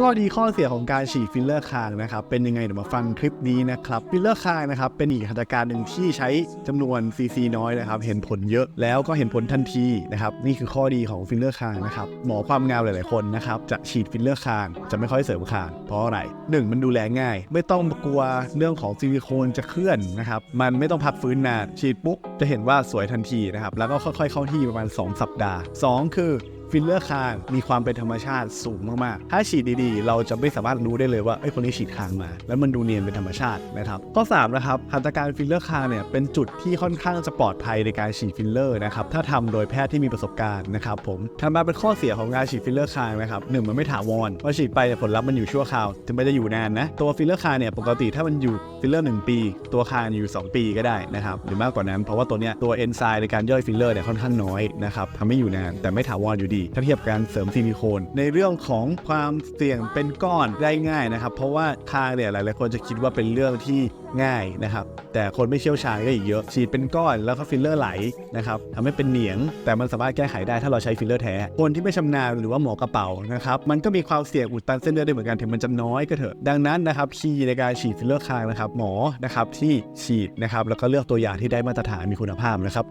ข้อดีข้อเสียของการฉีดฟิลเลอร์คางนะครับเป็นยังไงเดี๋ยวมาฟังคลิปนี้นะครับฟิลเลอร์คางนะครับเป็นอีกหัตถการหนึ่งที่ใช้จำนวนซีซีน้อยนะครับเห็นผลเยอะแล้วก็เห็นผลทันทีนะครับนี่คือข้อดีของฟิลเลอร์คางนะครับหมอความงามหลาย ๆ คนนะครับจะฉีดฟิลเลอร์คางจะไม่ค่อยเสริมคางเพราะอะไรหนึ่งมันดูแลง่าย ไม่ต้องกลัวเรื่องของซิลิโคนจะเคลื่อนนะครับมันไม่ต้องพักฟื้นนานฉีดปุ๊บจะเห็นว่าสวยทันทีนะครับแล้วก็ค่อย ๆ เข้าที่ประมาณ 2 สัปดาห์ 2 คือ ฟิลเลอร์คางมีความเป็นธรรมชาติสูงมากๆ ถ้าฉีดดีๆ เราจะไม่สามารถรู้ได้เลยว่าไอ้คนนี้ฉีดคางมา แล้วมันดูเนียนเป็นธรรมชาตินะครับ ข้อ3นะครับหัตถการฟิลเลอร์คางเนี่ยเป็นจุดที่ค่อนข้างจะปลอดภัยในการฉีดฟิลเลอร์นะครับ ถ้าทำโดยแพทย์ที่มีประสบการณ์นะครับผมทำมาเป็นข้อเสียของการฉีดฟิลเลอร์คางนะครับหนึ่งมันไม่ถาวรพอฉีดไปผลลัพธ์มันอยู่ชั่วคราวถึงแม้จะอยู่นานนะตัวฟิลเลอร์คางเนี่ยปกติถ้ามันอยู่ฟิลเลอร์หนึ่งปี ตัวคางอยู่สองปีก็ได้นะครับหรือมากกว่านั้นเพราะว่าตัวเนี้ยตัวเอนไซม์ในการย่อยฟิลเลอร์เนี่ยค่อนข้างน้อยนะครับทำให้อยู่นานแต่ไม่ถาวรอยู่ดีถ้าเทียบกันเสริมซิลิโคน ในเรื่องของความเสี่ยงเป็นก้อนได้ง่ายนะครับ เพราะว่าคางเนี่ยหลาย ๆ คนจะคิดว่าเป็นเรื่องที่ง่ายนะครับ แต่คนไม่เชี่ยวชาญก็อีกเยอะ ฉีดเป็นก้อนแล้วก็ฟิลเลอร์ไหลนะครับทำให้เป็นเหนียง แต่มันสามารถแก้ไขได้ถ้าเราใช้ฟิลเลอร์แท้ คนที่ไม่ชำนาญหรือว่าหมอกระเป๋านะครับ มันก็มีความเสี่ยงอุดตันเส้นเลือดได้เหมือนกันถึงมันจะน้อยก็เถอะ ดังนั้นนะครับคีย์ในการฉีดฟิลเลอร์คางนะครับหมอนะครับที่ฉีดนะครับแล้วก็เลือกตัวอย่างที่ได้มาตรฐานมีคุณภาพนะครับ